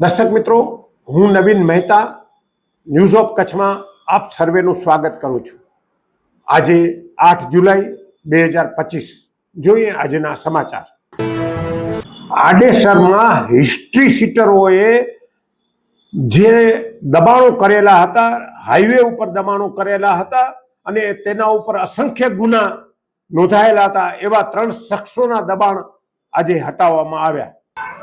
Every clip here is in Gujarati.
દર્શક મિત્રો, હું નવીન મહેતા ન્યૂઝ ઓફ કચ્છમાં આપ સર્વેનું સ્વાગત કરું છું. આજે આઠ જુલાઈ બે હજાર પચીસ. જોઈએ આજના સમાચાર. આડેસરમાં હિસ્ટ્રી સીટરોએ જે દબાણો કરેલા હતા હાઈવે ઉપર દબાણો કરેલા હતા અને તેના ઉપર અસંખ્ય ગુના નોંધાયેલા હતા, એવા ત્રણ શખ્સોના દબાણ આજે હટાવવામાં આવ્યા.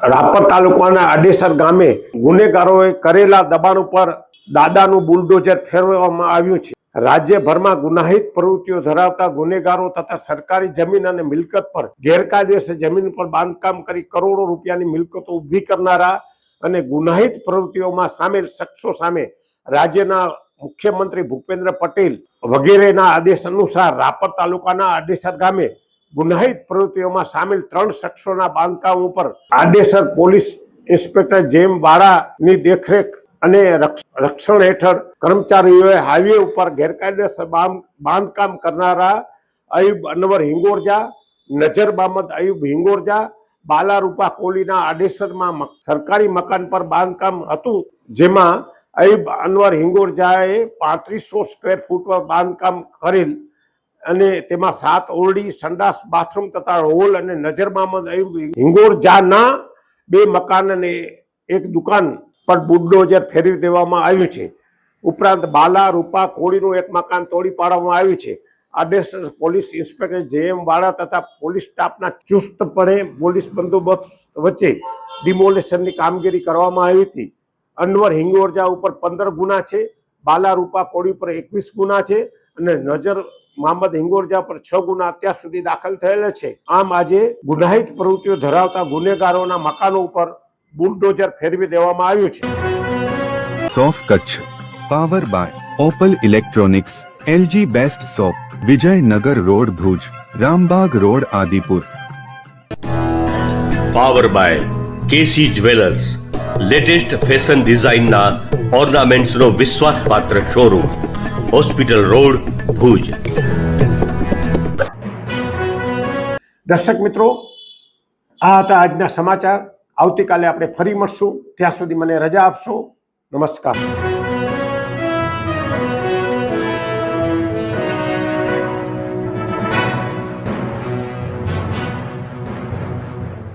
રાપર તાલુકાના અડેસર ગામે ગુનેગારોએ કરેલા દબાણ ઉપર દાદાનું બુલડોઝર ફેરવવામાં આવ્યું છે. રાજ્યભરમાં ગુનાહિત પ્રવૃત્તિઓ ધરાવતા ગુનેગારો તથા સરકારી જમીન અને મિલકત પર ગેરકાયદેસર જમીન પર બાંધકામ કરી કરોડો રૂપિયાની મિલકતો ઊભી કરનારા અને ગુનાહિત પ્રવૃત્તિઓમાં સામેલ શખ્સો સામે રાજ્યના મુખ્યમંત્રી ભૂપેન્દ્ર પટેલ વગેરેના આદેશ અનુસાર રાપર તાલુકાના અડેસર ગામે ગુનાહિત પ્રવૃત્તિઓમાં સામેલ ત્રણ શખ્સોના બાંધકામ ઉપર આડેસર પોલીસ ઇન્સ્પેક્ટર જેમ વાળાની દેખરેખ અને રક્ષ- રક્ષણ હેઠળ કર્મચારીઓએ હાઈવે ઉપર ગેરકાયદેસર બાંધકામ કરનારા અયુબ અનવર હિંગોરજા નજર બામદ અયુબ હિંગોરજા બાલારૂપા કોલીના આડેસરમાં સરકારી મકાન પર બાંધકામ હતું જેમાં અયુબ અનવર હિંગોરજાએ પાંત્રીસો સ્ક્વેર ફૂટ પર બાંધકામ કરેલ અને તેમાં સાત ઓરડી, સંડાસ, બાથરૂમ તથા હોલ અને નજર મામદ અયુબ હિંગોરજાના બે મકાન અને એક દુકાન પર બુલડોઝર ફેરવી દેવામાં આવ્યું છે. ઉપરાંત બાલા, રૂપા, કોળીનું એક મકાન તોડી પાડવામાં આવ્યું છે. આદેશ પોલીસ ઇન્સ્પેક્ટર જે એમ વાળા તથા પોલીસ સ્ટાફના ચુસ્તપણે પોલીસ બંદોબસ્ત વચ્ચે ડિમોલેશનની કામગીરી કરવામાં આવી હતી. અનવર હિંગોરજા ઉપર પંદર ગુના છે. બાલા, રૂપા, કોળી ઉપર એકવીસ ગુના છે. અને નજર મોહમ્મદ હિંગોરજા પર છ ગુના અત્યાર સુધી દાખલ થયેલા છે. આમ આજે ગુનાહિત પ્રવૃત્તિઓ ધરાવતા ગુનેગારોના મકાનો ઉપર બુલડોઝર ફેરવી દેવામાં આવ્યું છે. સોફ Kutch power by Opal electronics LG best shop Vijaynagar road Bhuj Rambagh road Adipur. Power by KC jewellers latest fashion ડિઝાઇનના ઓર્નામેન્ટ્સનો વિશ્વાસપાત્ર શોરૂમ. Hospital road Bhuj. દર્શક મિત્રો, આ હતા આજના સમાચાર. આવતીકાલે આપણે ફરી મળશું. ત્યાં સુધી મને રજા આપશો. નમસ્કાર.